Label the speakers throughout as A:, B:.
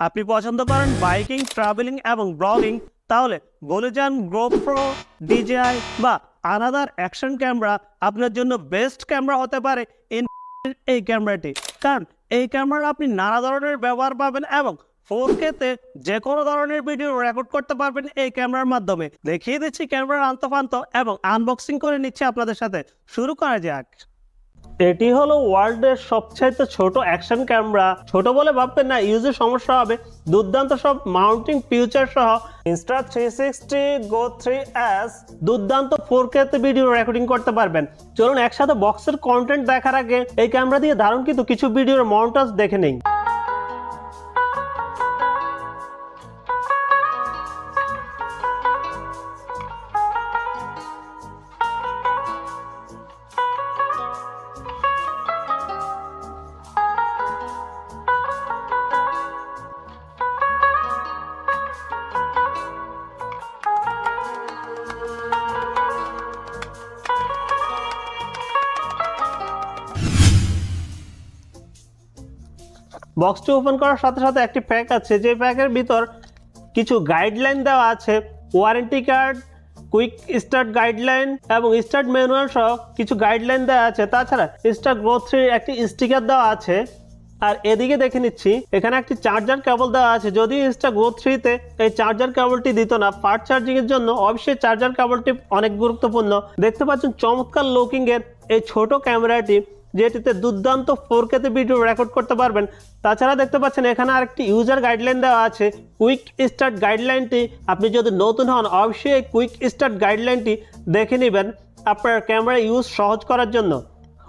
A: আপনি পছন্দ করেন বাইকিং, ট্রাভেলিং এবং ব্লগিং, তাহলে বলে যান গোপ্রো ডিজিআই বা আনাদার অ্যাকশন ক্যামেরা আপনার জন্য বেস্ট ক্যামেরা হতে পারে ইন এই ক্যামেরাটি কারণ এই ক্যামেরা আপনি নানা ধরনের ব্যবহার পাবেন এবং ফোর কেতে যে কোনো ধরনের ভিডিও রেকর্ড করতে পারবেন এই ক্যামেরার মাধ্যমে। দেখিয়ে দিচ্ছি ক্যামেরার আন্তফান্ত এবং আনবক্সিং করে নিচ্ছি আপনাদের সাথে। শুরু করা যাক। এটি হলো ওয়ার্ল্ডের সবচাইতে ছোট অ্যাকশন ক্যামেরা। ছোট বলে ভাববেন না ইউজের সমস্যা হবে। দুর্দান্ত সব মাউন্টিং ফিউচার সহ Insta three sixty go three S দুর্দান্ত ফোর কেতে ভিডিও রেকর্ডিং করতে পারবেন। চলুন একসাথে বক্সের কন্টেন্ট দেখার আগে এই ক্যামেরা দিয়ে দারুণ কিন্তু কিছু ভিডিওর মন্টাজ দেখে নেই। বক্সটি ওপেন করার সাথে সাথে একটি প্যাক আছে। যে প্যাকের ভিতর কিছু গাইডলাইন দেওয়া আছে। Warranty card, quick start guideline এবং স্টার্ট ম্যানুয়াল সহ কিছু গাইডলাইন দেওয়া আছে। তাছাড়া স্টার্ট গ্রোথ থ্রির একটি স্টিকার দেওয়া আছে। আর এদিকে দেখে নিচ্ছি, এখানে একটি চার্জার কেবল দেওয়া আছে। যদি ইনস্টা গ্রোথ থ্রিতে এই চার্জার কেবলটি দিত না ফাস্ট চার্জিং এর জন্য অবশ্যই চার্জার কেবলটি অনেক গুরুত্বপূর্ণ। দেখতে পাচ্ছেন চমৎকার লুকিং এর এই ছোট ক্যামেরাটি যেটিতে দুর্দান্ত ফোর কেতে ভিডিও রেকর্ড করতে পারবেন। তাছাড়া দেখতে পাচ্ছেন, এখানে আরেকটি ইউজার গাইডলাইন দেওয়া আছে। কুইক স্টার্ট গাইডলাইনটি আপনি যদি নতুন হন, অবশ্যই এই কুইক স্টার্ট গাইডলাইনটি দেখে নেবেন আপনার ক্যামেরা ইউজ সহজ করার জন্য।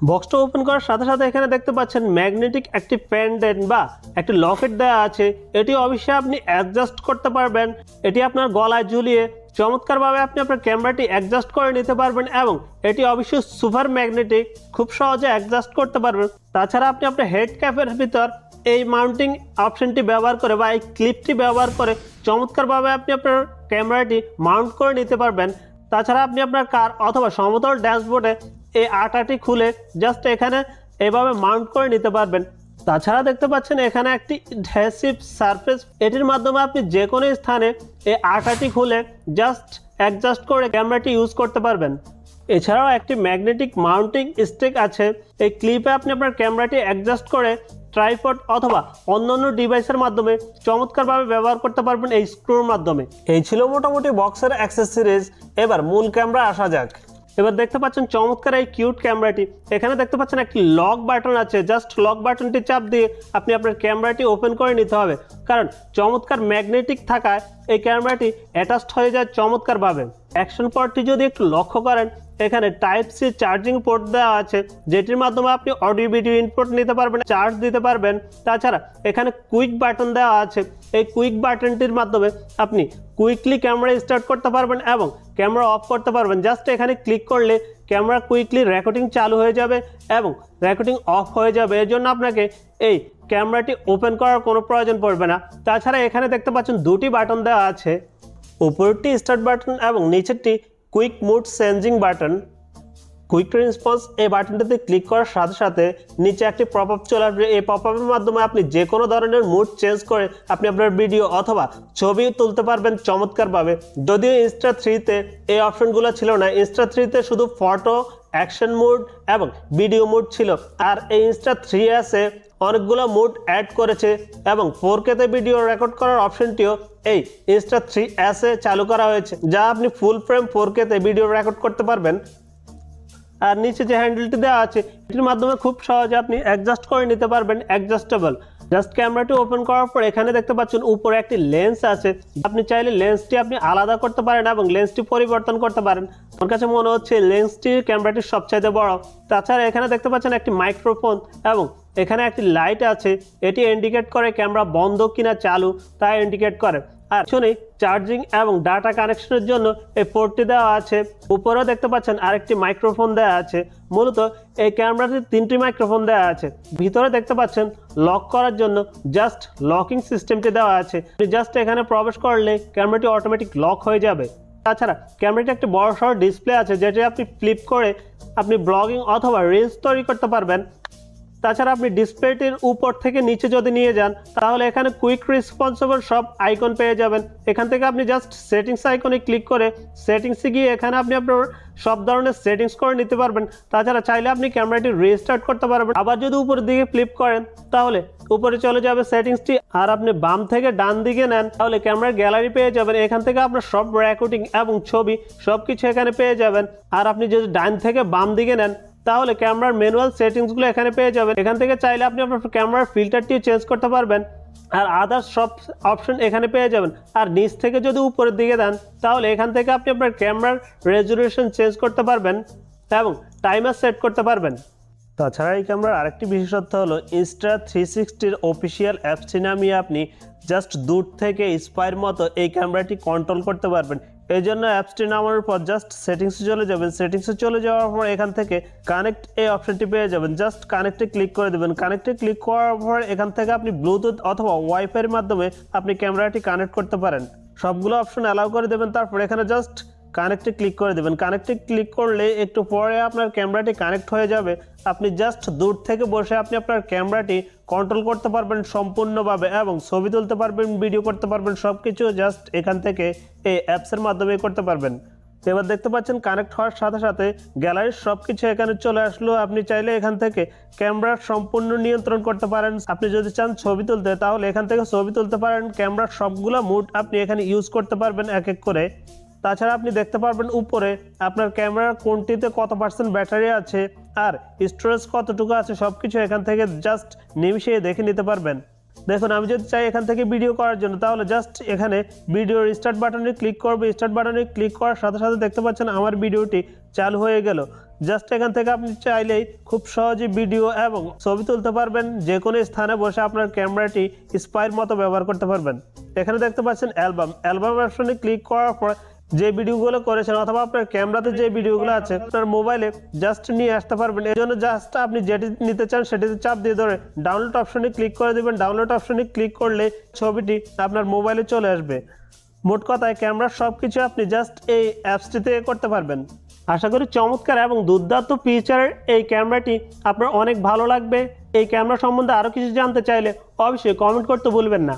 A: বক্সটা ওপেন করার সাথে সাথে এখানে দেখতে পাচ্ছেন ম্যাগনেটিক একটি প্যান্ডেন্ট বা একটি লকেট দেওয়া আছে। এটি অবশ্যই আপনি অ্যাডজাস্ট করতে পারবেন। এটি আপনার গলায় ঝুলিয়ে চমৎকারভাবে আপনি আপনার ক্যামেরাটি অ্যাডজাস্ট করে নিতে পারবেন এবং এটি অবশ্যই সুপার ম্যাগনেটিক খুব সহজে অ্যাডজাস্ট করতে পারবেন। তাছাড়া আপনি আপনার হেড ক্যাপের ভিতর এই মাউন্টিং অপশনটি ব্যবহার করে বা এই ক্লিপটি ব্যবহার করে চমৎকারভাবে আপনি আপনার ক্যামেরাটি মাউন্ট করে নিতে পারবেন। তাছাড়া আপনি আপনার কার অথবা সমতল ড্যাশবোর্ডে এই আটাটি খুলে জাস্ট এখানে এভাবে মাউন্ট করে নিতে পারবেন। তাছাড়া দেখতে পাচ্ছেন এখানে একটি ড্যাসিভ সারফেস এটির মাধ্যমে আপনি যে কোনো স্থানে এই আটাটি খুলে জাস্ট অ্যাডজাস্ট করে ক্যামেরাটি ইউজ করতে পারবেন। এছাড়াও একটি ম্যাগনেটিক মাউন্টিং স্টিক আছে। এই ক্লিপে আপনি আপনার ক্যামেরাটি অ্যাডজাস্ট করে ট্রাইপড অথবা অন্যান্য ডিভাইসের মাধ্যমে চমৎকারভাবে ব্যবহার করতে পারবেন এই স্ক্রুর মাধ্যমে। এই ছিল মোটামুটি বক্সের অ্যাক্সেসরিজ এবার মূল ক্যামেরা আসা যাক। এবার দেখতে পাচ্ছেন চমৎকার এই কিউট ক্যামেরাটি এখানে দেখতে পাচ্ছেন একটি লক বাটন আছে। জাস্ট লক বাটনটি চাপ দিয়ে আপনি আপনার ক্যামেরাটি ওপেন করে নিতে হবে। কারণ চমৎকার ম্যাগনেটিক থাকায় এই ক্যামেরাটি অ্যাটাচড হয়ে যায় চমৎকারভাবে। অ্যাকশন পোর্টটি যদি একটু লক্ষ্য করেন, এখানে টাইপ সি চার্জিং পোর্ট দেওয়া আছে, যেটির মাধ্যমে আপনি অডিও ভিডিও ইনপুট নিতে পারবেন চার্জ দিতে পারবেন। তাছাড়া এখানে কুইক বাটন দেওয়া আছে। এই কুইক বাটনটির মাধ্যমে আপনি কুইকলি ক্যামেরা স্টার্ট করতে পারবেন এবং ক্যামেরা অফ করতে পারবেন। জাস্ট এখানে ক্লিক করলে ক্যামেরা কুইকলি রেকর্ডিং চালু হয়ে যাবে এবং রেকর্ডিং অফ হয়ে যাবে। এর জন্য আপনাকে এই ক্যামেরাটি ওপেন করার কোনো প্রয়োজন পড়বে না। তাছাড়া এখানে দেখতে পাচ্ছেন দুটি বাটন দেওয়া আছে। উপরেরটি স্টার্ট বাটন এবং নিচেরটি quick mode changing button quick response এই বাটনটাতে ক্লিক করার সাথে সাথে নিচে একটি পপ আপ চলে আসবে। এই পপ আপের মাধ্যমে আপনি যে কোনো ধরনের মুড চেঞ্জ করে আপনি আপনার ভিডিও অথবা ছবি তুলতে পারবেন চমৎকারভাবে। যদিও ইনস্টা থ্রিতে এই অপশনগুলো ছিল না। ইনস্টা থ্রিতে শুধু ফটো অ্যাকশন মুড এবং ভিডিও মুড ছিল। আর এই ইনস্টা থ্রি এসে অনেকগুলো মুড অ্যাড করেছে এবং ফোর কেতে ভিডিও রেকর্ড করার অপশনটিও এই ইনস্টা থ্রি এসে চালু করা হয়েছে, যা আপনি ফুল ফ্রেম ফোর কেতে ভিডিও রেকর্ড করতে পারবেন। আর নিচে যে হ্যান্ডেলটি দেওয়া আছে, এটির মাধ্যমে খুব সহজে আপনি অ্যাডজাস্ট করে নিতে পারবেন অ্যাডজাস্টেবল জাস্ট ক্যামেরাটি ওপেন করার পর এখানে দেখতে পাচ্ছেন উপরে একটি লেন্স আছে। আপনি চাইলে লেন্সটি আপনি আলাদা করতে পারেন এবং লেন্সটি পরিবর্তন করতে পারেন। আমার কাছে মনে হচ্ছে লেন্সটি ক্যামেরাটি সবচাইতে বড়। তাছাড়া এখানে দেখতে পাচ্ছেন একটি মাইক্রোফোন এবং এখানে একটি লাইট আছে, এটি ইন্ডিকেট করে ক্যামেরা বন্ধ কিনা চালু তা ইন্ডিকেট করে। আর শুনি চার্জিং এবং ডাটা কানেকশনের জন্য এই পোর্টটি দেওয়া আছে। উপরেও দেখতে পাচ্ছেন আরেকটি মাইক্রোফোন দেওয়া আছে। মূলত এই ক্যামেরাতে তিনটি মাইক্রোফোন দেওয়া আছে। ভিতরে দেখতে পাচ্ছেন লক করার জন্য জাস্ট লকিং সিস্টেমটি দেওয়া আছে। জাস্ট এখানে প্রবেশ করলে ক্যামেরাটি অটোমেটিক লক হয়ে যাবে। তাছাড়া ক্যামেরাটি একটি বড় সড় ডিসপ্লে আছে, যেটি আপনি ফ্লিপ করে আপনি ব্লগিং অথবা রিলস তৈরি করতে পারবেন। তাছাড়া আপনি ডিসপ্লেটির উপর থেকে নিচে যদি নিয়ে যান, তাহলে এখানে কুইক রেসপন্সিবল সব আইকন পেয়ে যাবেন। এখান থেকে আপনি জাস্ট সেটিংস আইকনে ক্লিক করে সেটিংসে গিয়ে এখানে আপনি আপনার সব ধরনের সেটিংস করে নিতে পারবেন। তাছাড়া চাইলে আপনি ক্যামেরাটি রিস্টার্ট করতে পারবেন। আবার যদি উপরের দিকে ফ্লিপ করেন, তাহলে উপরে চলে যাবে সেটিংসটি আর আপনি বাম থেকে ডান দিকে নেন, তাহলে ক্যামেরার গ্যালারি পেয়ে যাবেন। এখান থেকে আপনার সব রেকর্ডিং এবং ছবি সব কিছু এখানে পেয়ে যাবেন। আর আপনি যদি ডান থেকে বাম দিকে নেন তাহলে ক্যামেরার ম্যানুয়াল সেটিংসগুলো এখানে পেয়ে যাবেন। এখান থেকে চাইলে আপনি আপনার ক্যামেরার ফিল্টারটি চেঞ্জ করতে পারবেন। আর আদার্স সব অপশন এখানে পেয়ে যাবেন। আর নিচ থেকে যদি উপরের দিকে দেন, তাহলে এখান থেকে আপনি আপনার ক্যামেরার রেজুলেশন চেঞ্জ করতে পারবেন এবং টাইমার সেট করতে পারবেন। তাছাড়া এই ক্যামেরার আরেকটি বিশেষত্ব হলো ইনস্টা থ্রি সিক্সটির অফিসিয়াল অ্যাপসটি নামিয়ে আপনি জাস্ট দূর থেকে স্পাইর মতো এই ক্যামেরাটি কন্ট্রোল করতে পারবেন। এই জন্য অ্যাপসটি নামানোর পর জাস্ট সেটিংসে চলে যাবেন। সেটিংসে চলে যাওয়ার পর এখান থেকে কানেক্ট এই অপশনটি পেয়ে যাবেন। জাস্ট কানেক্টে ক্লিক করে দেবেন। কানেক্টে ক্লিক করার পর এখান থেকে আপনি ব্লুটুথ অথবা ওয়াইফাইয়ের মাধ্যমে আপনি ক্যামেরাটি কানেক্ট করতে পারেন। সবগুলো অপশন অ্যালাউ করে দেবেন। তারপর এখানে জাস্ট কানেক্টে ক্লিক করে দেবেন। কানেক্টে ক্লিক করলে একটু পরে আপনার ক্যামেরাটি কানেক্ট হয়ে যাবে। আপনি জাস্ট দূর থেকে বসে আপনি আপনার ক্যামেরাটি কন্ট্রোল করতে পারবেন সম্পূর্ণভাবে এবং ছবি তুলতে পারবেন ভিডিও করতে পারবেন সব কিছু জাস্ট এখান থেকে এই অ্যাপসের মাধ্যমে করতে পারবেন। এবার দেখতে পাচ্ছেন কানেক্ট হওয়ার সাথে সাথে গ্যালারির সব কিছু এখানে চলে আসলো। আপনি চাইলে এখান থেকে ক্যামেরার সম্পূর্ণ নিয়ন্ত্রণ করতে পারেন। আপনি যদি চান ছবি তুলতে, তাহলে এখান থেকে ছবি তুলতে পারেন। ক্যামেরার সবগুলো মুড আপনি এখানে ইউজ করতে পারবেন এক এক করে। তাছাড়া আপনি দেখতে পারবেন উপরে আপনার ক্যামেরার কোনটিতে কত পার্সেন্ট ব্যাটারি আছে আর স্টোরেজ কতটুকু আছে সব কিছু এখান থেকে জাস্ট নিমিশে দেখে নিতে পারবেন। দেখুন, আমি যদি চাই এখান থেকে ভিডিও করার জন্য, তাহলে জাস্ট এখানে ভিডিওর স্টার্ট বাটনে ক্লিক করব। স্টার্ট বাটনে ক্লিক করার সাথে সাথে দেখতে পাচ্ছেন আমার ভিডিওটি চালু হয়ে গেল। জাস্ট এখান থেকে আপনি চাইলেই খুব সহজে ভিডিও এবং ছবি তুলতে পারবেন। যে কোনো স্থানে বসে আপনার ক্যামেরাটি স্পাইর মতো ব্যবহার করতে পারবেন। এখানে দেখতে পাচ্ছেন অ্যালবাম। অ্যালবাম অপশনে ক্লিক করার পর যে ভিডিওগুলো করেছেন অথবা আপনার ক্যামেরাতে যে ভিডিওগুলো আছে, আপনার মোবাইলে জাস্ট নিয়ে আসতে পারবেন। এই জন্য জাস্ট আপনি যেটি নিতে চান সেটিতে চাপ দিয়ে ধরে ডাউনলোড অপশনে ক্লিক করে দেবেন। ডাউনলোড অপশনে ক্লিক করলে ছবিটি আপনার মোবাইলে চলে আসবে। মোট কথায় ক্যামেরার সব কিছু আপনি জাস্ট এই অ্যাপসটিতে করতে পারবেন। আশা করি চমৎকার এবং দুর্দান্ত ফিচারের এই ক্যামেরাটি আপনার অনেক ভালো লাগবে। এই ক্যামেরা সম্বন্ধে আরও কিছু জানতে চাইলে অবশ্যই কমেন্ট করতে ভুলবেন না।